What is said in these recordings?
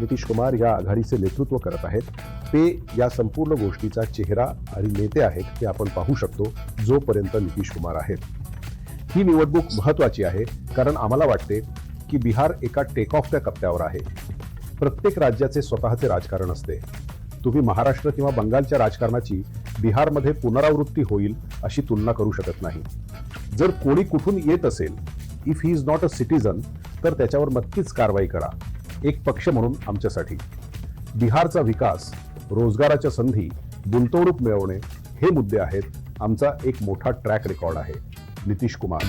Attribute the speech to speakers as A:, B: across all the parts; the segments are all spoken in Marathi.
A: नितीश कुमार या आघाडीचे नेतृत्व करत आहेत. ते या संपूर्ण गोष्टीचा चेहरा आणि नेते आहेत हे आपण पाहू शकतो जोपर्यंत नितीश कुमार आहेत. ही निवडणूक महत्वाची आहे कारण आम्हाला वाटते की बिहार एका टेक ऑफच्या कप्प्यावर आहे. प्रत्येक राज्याचे स्वतःचे राजकारण असते. तुम्ही महाराष्ट्र किंवा बंगालच्या राजकारणाची बिहारमध्ये पुनरावृत्ती होईल अशी तुलना करू शकत नाही. जर कोणी कुठून येत असेल if he is not a citizen तर त्याच्यावर नक्कीच कारवाई करा. एक पक्ष म्हणून आमच्यासाठी. बिहारचा विकास रोजगाराच्या संधी गुंतवणूक मिळवणे हे मुद्दे आहेत आमचा एक मोठा ट्रॅक रेकॉर्ड आहे. नितीश कुमार.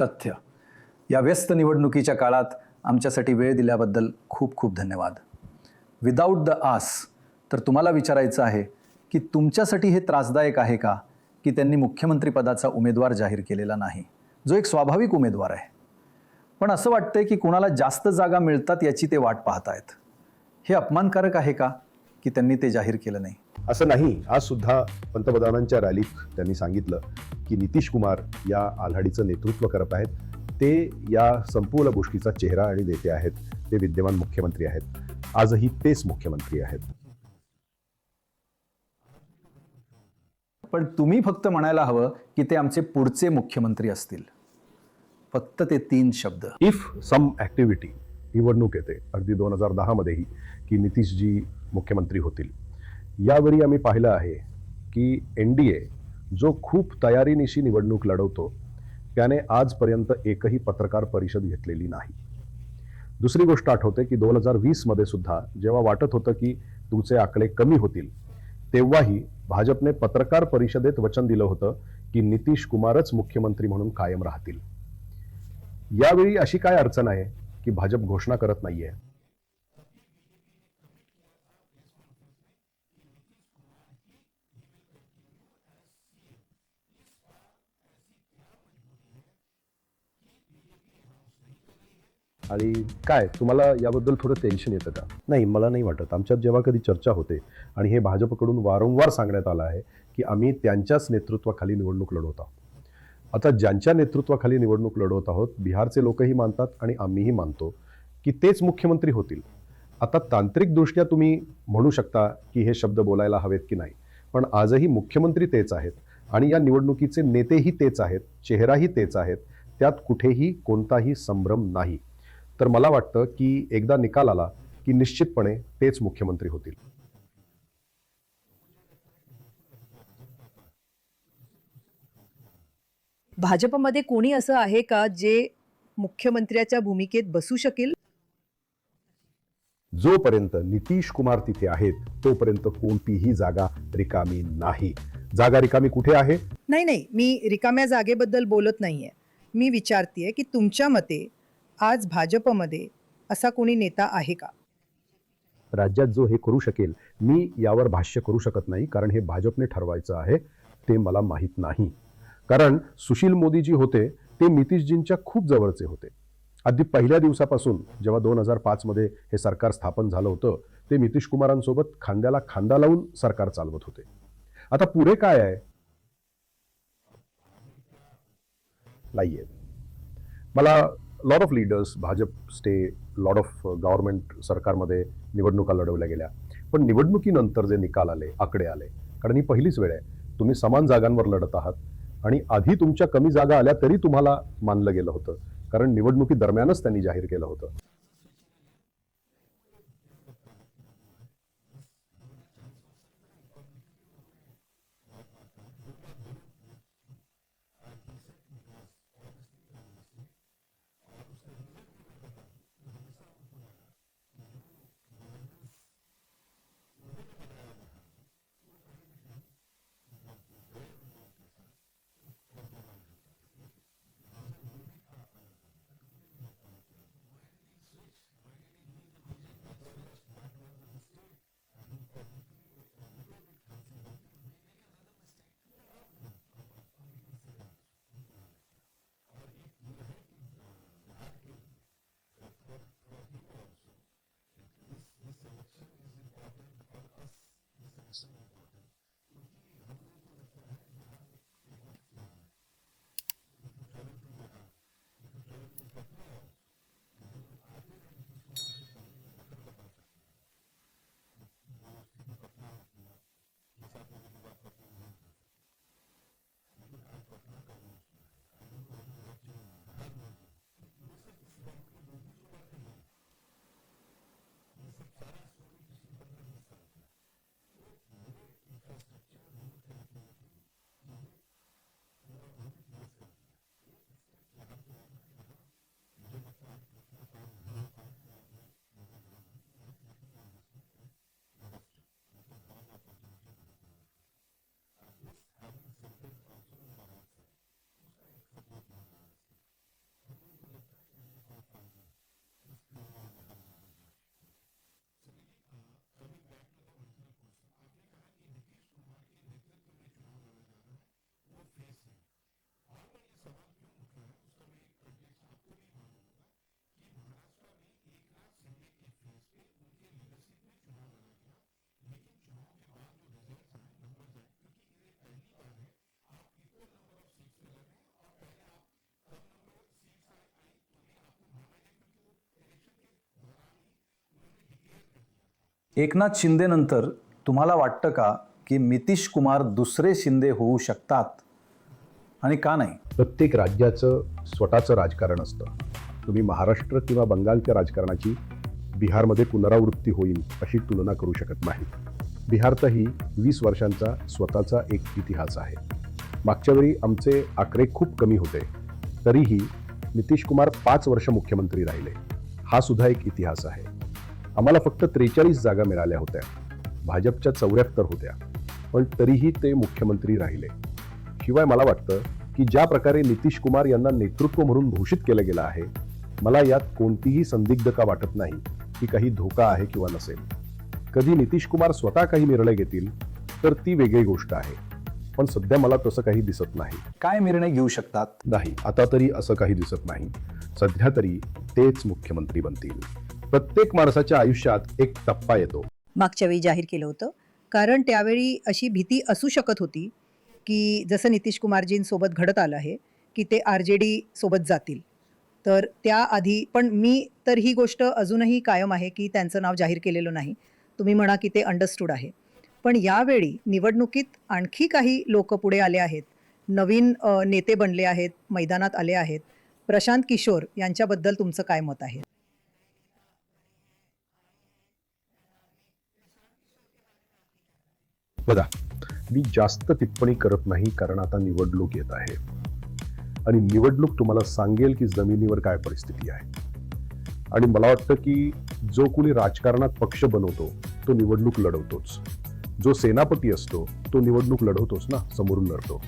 B: तथ्य. या व्यस्त निवडणुकीच्या काळात आमच्यासाठी वेळ दिल्याबद्दल खूप खूप धन्यवाद. विदाऊट द आस तर तुम्हाला विचारायचं आहे की तुमच्यासाठी हे त्रासदायक आहे का की त्यांनी मुख्यमंत्रीपदाचा उमेदवार जाहीर केलेला नाही? जो एक स्वाभाविक उमेदवार आहे. पण असं वाटतंय की कुणाला जास्त जागा मिळतात याची ते वाट पाहतायत. हे अपमानकारक आहे का की त्यांनी ते जाहीर केलं नाही?
A: असं नाही. आज सुद्धा पंतप्रधानांच्या रॅलीत त्यांनी सांगितलं की नितीश कुमार या आघाडीचं नेतृत्व करत आहेत. ते या संपूर्ण गोष्टीचा चेहरा आणि नेते आहेत. ते विद्यमान मुख्यमंत्री आहेत. आजही तेच मुख्यमंत्री आहेत.
B: पण तुम्ही फक्त म्हणायला हवं की ते आमचे पुढचे मुख्यमंत्री असतील. फक्त ते तीन शब्द.
A: इफ सम ॲक्टिव्हिटी निवडणूक येते अगदी दोन हजार दहामध्येही की नितीशजी मुख्यमंत्री होतील. यावेळी आम्ही पाहिलं आहे की एन डी ए जो खूप तयारीनिशी निवडणूक लढवतो त्याने आजपर्यंत एकही पत्रकार परिषद घेतलेली नाही. दुसरी गोष्ट आठवते की दोन हजार वीसमध्ये सुद्धा जेव्हा वाटत होतं की तुमचे आकडे कमी होतील तेव्हाही भाजपने पत्रकार परिषदेत वचन दिलं होतं की नितीश कुमारच मुख्यमंत्री म्हणून कायम राहतील. यावेळी अशी काय अडचण आहे की भाजप घोषणा करत नाहीये? आणि काय तुम्हाला याबद्दल थोडं टेन्शन येतं का? नाही मला नाही वाटत. आमच्यात जेव्हा कधी चर्चा होते आणि हे भाजपकडून वारंवार सांगण्यात आलं आहे की आम्ही त्यांच्याच नेतृत्वाखाली निवडणूक लढवत आहोत. आता ज्यांच्या नेतृत्वाखाली निवडणूक लढवत आहोत बिहारचे लोकही मानतात आणि आम्हीही मानतो की तेच मुख्यमंत्री होतील. आता तांत्रिकदृष्ट्या तुम्ही म्हणू शकता की हे शब्द बोलायला हवेत की नाही पण आजही मुख्यमंत्री तेच आहेत आणि या निवडणुकीचे नेतेही तेच आहेत चेहराही तेच आहेत त्यात कुठेही कोणताही संभ्रम नाही. तर मला वाटतं की एकदा निकाल आला की निश्चितपणे तेच मुख्यमंत्री होतील.
C: भाजपमध्ये कोणी असं आहे का जे मुख्यमंत्र्याच्या भूमिकेत बसू शकेल?
A: जोपर्यंत नितीश कुमार तिथे आहेत तोपर्यंत कोणतीही जागा रिकामी नाही. जागा रिकामी कुठे आहे?
C: नाही नाही मी रिकाम्या जागेबद्दल बोलत नाहीये. मी विचारतीये की तुमच्या मते आज भाजपमध्ये असा कोणी नेता आहे का?
A: राज्यात जो हे करू शकेल मी यावर भाष्य करू शकत नाही कारण हे भाजपने ठरवायचं आहे ते मला माहीत नाही. कारण सुशील मोदी जी होते ते नितीशजींच्या खूप जवळचे होते. अगदी पहिल्या दिवसापासून जेव्हा दोन हजार पाचमध्ये हे सरकार स्थापन झालं होतं ते नितीश कुमारांसोबत खांद्याला खांदा लावून सरकार चालवत होते. आता पुढे काय आहे? नाहीये. मला lot of leaders Bhajap stay lot of government सरकारमध्ये निवडणुका लढवल्या गेल्या. पण निवडणुकीनंतर जे निकाल आले आकडे आले कारण ही पहिलीच वेळ आहे. तुम्ही समान जागांवर लढत आहात. आणि आधी तुमच्या कमी जागा आल्या तरी तुम्हाला मानलं गेलं होतं. कारण निवडणुकी दरम्यानच त्यांनी जाहीर केलं होतं.
B: एकनाथ शिंदेनंतर तुम्हाला वाटतं का की नितीश कुमार दुसरे शिंदे होऊ शकतात? आणि का नाही?
A: प्रत्येक राज्याचं स्वतःचं राजकारण असतं. तुम्ही महाराष्ट्र किंवा बंगालच्या राजकारणाची बिहारमध्ये पुनरावृत्ती होईल अशी तुलना करू शकत नाही. बिहारचाही वीस वर्षांचा स्वतःचा एक इतिहास आहे. मागच्या वेळी आमचे आकडे खूप कमी होते. तरीही नितीश कुमार पाच वर्ष मुख्यमंत्री राहिले. हा सुद्धा एक इतिहास आहे. आम्हाला फक्त त्रेचाळीस जागा मिळाल्या होत्या. भाजपच्या चौऱ्याहत्तर होत्या. पण तरीही ते मुख्यमंत्री राहिले. शिवाय मला वाटतं की ज्या प्रकारे नितीश कुमार यांना नेतृत्व म्हणून घोषित केलं गेलं आहे मला यात कोणतीही संदिग्धता वाटत नाही की काही धोका आहे किंवा नसेल. कधी नितीश कुमार स्वतः काही निर्णय घेतील तर ती वेगळी गोष्ट आहे. पण सध्या मला तसं काही दिसत नाही.
B: काय निर्णय घेऊ शकतात?
A: नाही आता तरी असं काही दिसत नाही. सध्या तरी तेच मुख्यमंत्री बनतील. प्रत्येक माणसाच्या आयुष्यात एक टप्पा येतो.
C: मागच्या वेळी जाहीर केलं होतं. कारण त्यावेळी अशी भीती असू शकत होती की जसं नितीश कुमारजींसोबत घडत आलं आहे की ते आर जे डी सोबत जातील. तर त्याआधी पण मी तर ही गोष्ट अजूनही कायम आहे की त्यांचं नाव जाहीर केलेलं नाही. तुम्ही म्हणा की ते अंडरस्टूड आहे. पण यावेळी निवडणुकीत आणखी काही लोक पुढे आले आहेत. नवीन नेते बनले आहेत मैदानात आले आहेत. प्रशांत किशोर यांच्याबद्दल तुमचं काय मत आहे?
A: बघा मी जास्त टिप्पणी करत नाही कारण आता निवडणूक येत आहे. आणि निवडणूक तुम्हाला सांगेल की जमिनीवर काय परिस्थिती आहे. आणि मला वाटतं की जो कोणी राजकारणात पक्ष बनवतो तो निवडणूक लढवतोच. जो सेनापती असतो तो निवडणूक लढवतोच ना समोरून लढतो.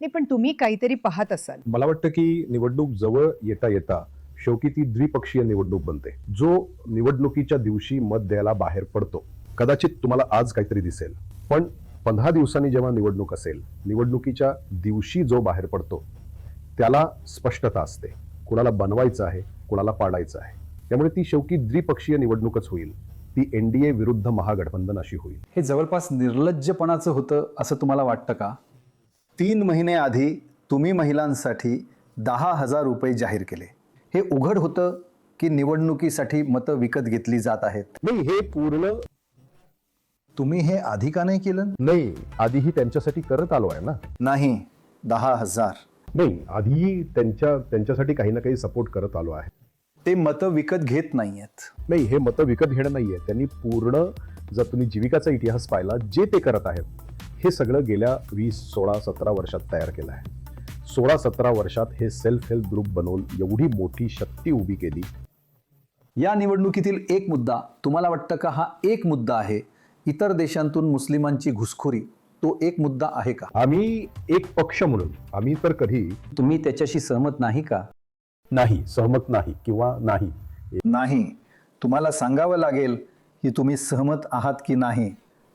C: नाही पण तुम्ही काहीतरी पाहत असाल.
A: मला वाटतं की निवडणूक जवळ येता येता शेवटी ती द्विपक्षीय निवडणूक बनते. जो निवडणुकीच्या दिवशी मत द्यायला बाहेर पडतो कदाचित तुम्हाला आज काहीतरी दिसेल. पण पंधरा दिवसांनी जेव्हा निवडणूक असेल निवडणुकीच्या दिवशी जो बाहेर पडतो त्याला स्पष्टता असते. कुणाला बनवायचं आहे कुणाला पाडायचं आहे. त्यामुळे ती शेवटी द्विपक्षीय निवडणूकच होईल. ती एनडीए विरुद्ध महागठबंधन अशी होईल.
B: हे जवळपास निर्लज्जपणाचं होतं असं तुम्हाला वाटतं का? तीन महिने आधी तुम्ही महिलांसाठी दहा हजार रुपये जाहीर केले. हे उघड होतं की निवडणुकीसाठी मतं विकत घेतली जात आहेत.
A: नाही हे पूर्ण
B: तुम्ही हे आधी का नाही केलं?
A: नाही आधीही त्यांच्यासाठी करत आलो आहे ना.
B: नाही दहा हजार.
A: नाही आधीही त्यांच्या त्यांच्यासाठी काही ना काही सपोर्ट करत आलो आहे.
B: ते मतं विकत घेत नाहीयेत.
A: नाही हे मतं विकत घेणं नाहीये. त्यांनी पूर्ण जर तुम्ही जीविकाचा इतिहास पाहिला जे ते करत आहेत हे सगळं गेल्या वीस सोळा सतरा वर्षात तयार केलं आहे. सोळा सतरा वर्षात हे सेल्फ हेल्प ग्रुप बनवून एवढी मोठी शक्ती उभी केली.
B: या निवडणुकीतील एक मुद्दा तुम्हाला वाटतं का हा एक मुद्दा आहे? इतर देशांतून मुस्लिमांची घुसखोरी तो एक मुद्दा आहे का?
A: आम्ही एक पक्ष म्हणून आम्ही तर कधी
B: तुम्ही त्याच्याशी सहमत नाही का?
A: नाही सहमत नाही किंवा नाही.
B: नाही. तुम्हाला सांगावं लागेल की तुम्ही सहमत आहात की नाही.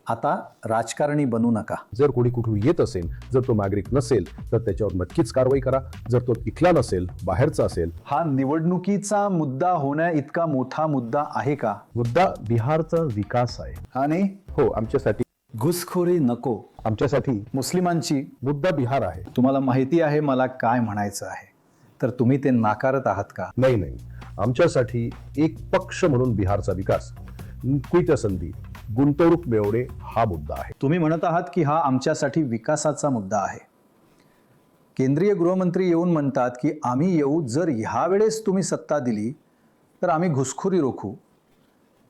B: आता राजकारणी बनू नका.
A: जर कोणी कुठून येत असेल जर तो नागरिक नसेल तर त्याच्यावर नक्कीच कारवाई करा. जर तो इथला नसेल बाहेरचा असेल.
B: हा निवडणुकीचा मुद्दा होण्या इतका मोठा मुद्दा आहे का?
A: मुद्दा बिहारचा विकास आहे.
B: आणि
A: हो आमच्यासाठी
B: घुसखोरी नको.
A: आमच्यासाठी
B: मुस्लिमांची
A: मुद्दा बिहार आहे.
B: तुम्हाला माहिती आहे मला काय म्हणायचं आहे. तर तुम्ही ते नाकारत आहात का?
A: नाही नाही. आमच्यासाठी एक पक्ष म्हणून बिहारचा विकास. क्विट संधी. गुंतवणूक मिळवणे हा मुद्दा आहे.
B: तुम्ही म्हणत आहात की हा आमच्यासाठी विकासाचा मुद्दा आहे. केंद्रीय गृहमंत्री येऊन म्हणतात की आम्ही येऊ जर ह्या वेळेस तुम्ही सत्ता दिली तर आम्ही घुसखोरी रोखू.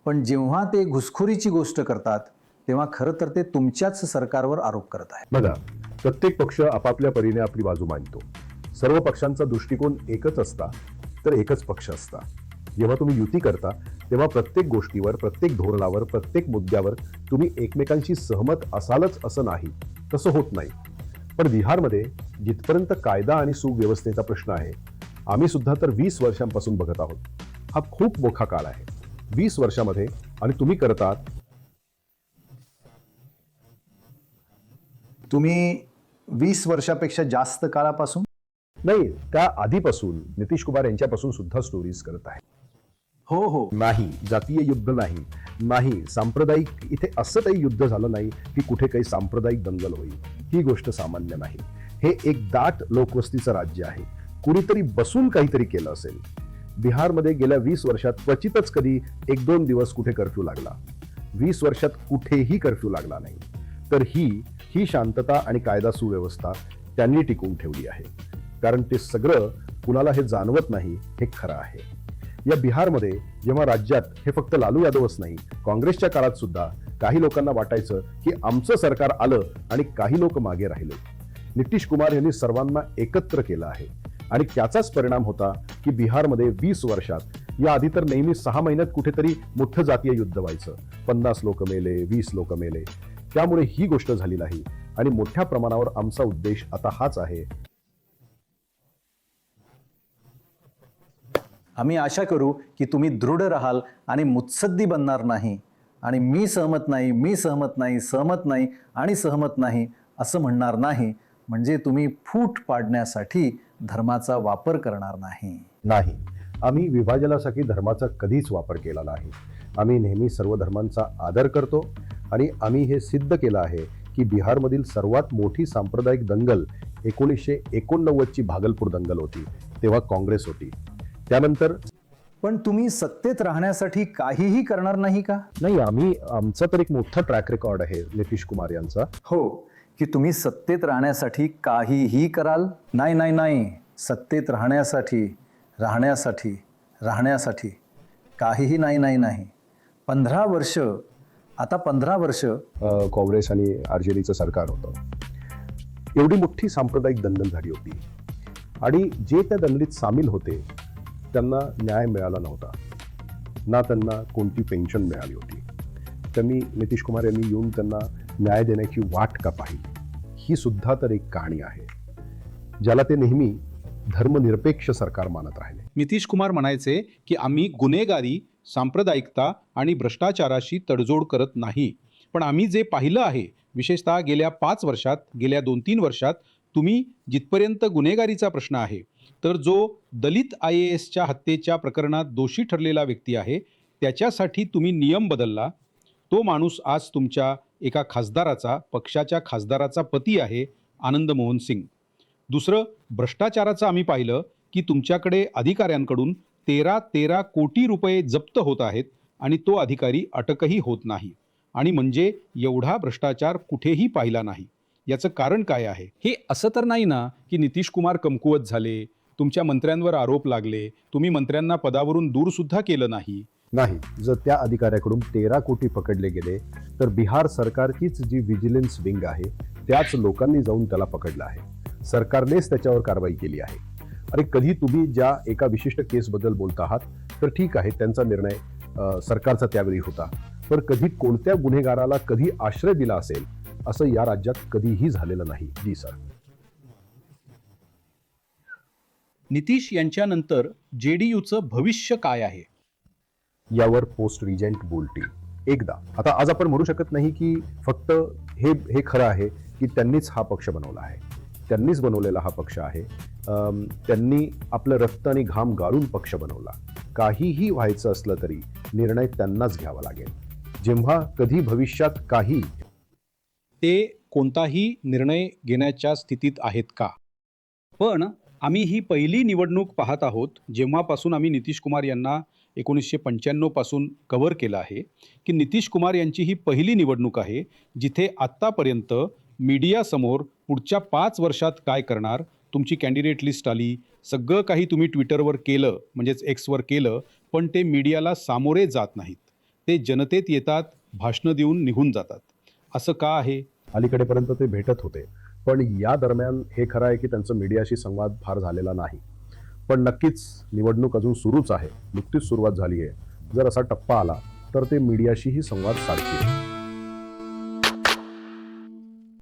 B: पण जेव्हा ते घुसखोरीची गोष्ट करतात तेव्हा खरं तर ते तुमच्याच सरकारवर आरोप करत आहेत.
A: बघा प्रत्येक पक्ष आपापल्या परीने आपली बाजू मांडतो. सर्व पक्षांचा दृष्टिकोन एकच असता तर एकच पक्ष असता. जेव्हा तुम्ही युती करता तेव्हा प्रत्येक गोष्टीवर प्रत्येक धोरणावर प्रत्येक मुद्द्यावर तुम्ही एकमेकांशी सहमत असालच असं नाही. तसं होत नाही. पण बिहारमध्ये जिथपर्यंत कायदा आणि सुव्यवस्थेचा प्रश्न आहे आम्ही सुद्धा तर वीस वर्षांपासून बघत आहोत. हा खूप मोठा काळ आहे. वीस वर्षामध्ये आणि तुम्ही करतात?
B: तुम्ही वीस वर्षापेक्षा जास्त काळापासून?
A: नाही त्या आधीपासून नितीश कुमार यांच्यापासून सुद्धा स्टोरीज करत आहे
B: हो हो.
A: नाही जातीय युद्ध नाही. नाही सांप्रदायिक इथे असं काही युद्ध झालं नाही की कुठे काही सांप्रदायिक दंगल होईल. ही गोष्ट सामान्य नाही. हे एक दाट लोकवस्तीचं राज्य आहे. कुणीतरी बसून काहीतरी केलं असेल. बिहारमध्ये गेल्या वीस वर्षात क्वचितच कधी एक दोन दिवस कुठे कर्फ्यू लागला. वीस वर्षात कुठेही कर्फ्यू लागला नाही. तर ही ही शांतता आणि कायदा सुव्यवस्था त्यांनी टिकवून ठेवली आहे. कारण ते सगळं कुणाला हे जाणवत नाही हे खरं आहे. या बिहारमध्ये जेव्हा राज्यात हे फक्त लालू यादवच नाही काँग्रेसच्या काळात सुद्धा काही लोकांना वाटायचं की आमचं सरकार आलं आणि काही लोक मागे राहिले. नितीश कुमार यांनी सर्वांना एकत्र केलं आहे. आणि त्याचाच परिणाम होता की बिहारमध्ये वीस वर्षात या आधी तर नेहमी सहा महिन्यात कुठेतरी मोठं जातीय युद्ध व्हायचं. पन्नास लोक मेले वीस लोक मेले. त्यामुळे ही गोष्ट झाली नाही. आणि मोठ्या प्रमाणावर आमचा उद्देश आता हाच आहे
B: आम्ही आशा करू की तुम्ही दृढ राहाल आणि मुत्सद्दी बनणार नाही. आणि मी सहमत नाही मी सहमत नाही सहमत नाही आणि सहमत नाही असं म्हणणार नाही. म्हणजे तुम्ही फूट पाडण्यासाठी धर्माचा वापर करणार नाही.
A: नाही. आम्ही विभाजनासाठी धर्माचा कधीच वापर केला नाही. आम्ही नेहमी सर्व धर्मांचा आदर करतो आणि आम्ही हे सिद्ध केलं आहे की बिहारमधील सर्वात मोठी सांप्रदायिक दंगल एकोणीसशे एकोणनव्वदची भागलपूर दंगल होती तेव्हा काँग्रेस होती. त्यानंतर
B: पण तुम्ही सत्तेत राहण्यासाठी काहीही करणार नाही का?
A: नाही आम्ही आमचा तर एक मोठा ट्रॅक रेकॉर्ड आहे नितीश कुमार यांचा.
B: हो की तुम्ही सत्तेत राहण्यासाठी काहीही कराल. नाही नाही नाही. सत्तेत राहण्यासाठी राहण्यासाठी राहण्यासाठी काहीही नाही नाही नाही. पंधरा वर्ष आता पंधरा वर्ष
A: अ, काँग्रेस आणि आर जे डीचं सरकार होतं. एवढी मोठी सांप्रदायिक दंगल झाली होती. आणि जे त्या दंगलीत सामील होते त्यांना न्याय मिळाला नव्हता. ना त्यांना कोणती पेन्शन मिळाली होती. त्यांनी नितीश कुमार यांनी येऊन त्यांना न्याय देण्याची वाट का पाहिली? ही सुद्धा तर एक कहाणी आहे ज्याला ते नेहमी धर्मनिरपेक्ष सरकार मानत राहिले.
D: नितीश कुमार म्हणायचे की आम्ही गुन्हेगारी सांप्रदायिकता आणि भ्रष्टाचाराशी तडजोड करत नाही. पण आम्ही जे पाहिलं आहे विशेषतः गेल्या पाच वर्षात गेल्या दोन तीन वर्षात तुम्ही जिथपर्यंत गुन्हेगारीचा प्रश्न आहे तर जो दलित आय ए एसच्या हत्येच्या प्रकरणात दोषी ठरलेला व्यक्ती आहे त्याच्यासाठी तुम्ही नियम बदलला. तो माणूस आज तुमच्या एका खासदाराचा पक्षाच्या खासदाराचा पती आहे आनंद मोहन सिंग. दुसरं भ्रष्टाचाराचं आम्ही पाहिलं की तुमच्याकडे अधिकाऱ्यांकडून तेरा तेरा कोटी रुपये जप्त होत आहेत आणि तो अधिकारी अटकही होत नाही. आणि म्हणजे एवढा भ्रष्टाचार कुठेही पाहिला नाही. याचं कारण काय आहे? हे असं तर नाही ना की नितीश कुमार कमकुवत झाले तुमच्या मंत्र्यांवर आरोप लागले. तुम्ही मंत्र्यांना पदावरून दूर सुद्धा केलं नाही.
A: नाही जर त्या अधिकाऱ्याकडून तेरा कोटी पकडले गेले तर बिहार सरकारचीच जी व्हिजिलन्स विंग आहे त्याच लोकांनी जाऊन त्याला पकडलं आहे. सरकारनेच त्याच्यावर कारवाई केली आहे. अरे कधी तुम्ही ज्या एका विशिष्ट केसबद्दल बोलत आहात तर ठीक आहे त्यांचा निर्णय सरकारचा त्यावेळी होता. पण कधी कोणत्या गुन्हेगाराला कधी आश्रय दिला असेल असं या राज्यात कधीही झालेलं नाही. जी सर.
D: नितीश यांच्यानंतर जे डी यूचं भविष्य काय आहे?
A: यावर पोस्ट रिजंट बोलतील एकदा. आता आज आपण म्हणू शकत नाही की फक्त हे हे खरं आहे की त्यांनीच हा पक्ष बनवला आहे. त्यांनीच बनवलेला हा पक्ष आहे. त्यांनी आपलं रक्त आणि घाम गाळून पक्ष बनवला. काहीही व्हायचं असलं तरी निर्णय त्यांनाच घ्यावा लागेल. जेव्हा कधी भविष्यात काही
D: ते कोणताही निर्णय घेण्याच्या स्थितीत आहेत का? पण आम्ही ही पहिली निवडणूक पाहत आहोत जेव्हापासून आम्ही नितीश कुमार यांना एकोणीसशे पंच्याण्णवपासून कव्हर केलं आहे की नितीश कुमार यांची ही पहिली निवडणूक आहे जिथे आत्तापर्यंत मीडियासमोर पुढच्या पाच वर्षात काय करणार तुमची कॅन्डिडेट लिस्ट आली सगळं काही तुम्ही ट्विटरवर केलं म्हणजेच एक्सवर केलं पण ते मीडियाला सामोरे जात नाहीत. ते जनतेत येतात भाषणं देऊन निघून जातात. असं का आहे?
A: अलीकडेपर्यंत ते भेटत होते. पण या दरम्यान हे खरं आहे की त्यांचं मीडियाशी संवाद फार झालेला नाही. पण नक्कीच निवडणूक अजून सुरूच आहे. नुकतीच सुरुवात झाली आहे. जर असा टप्पा आला तर ते मीडियाशीही संवाद साधतील.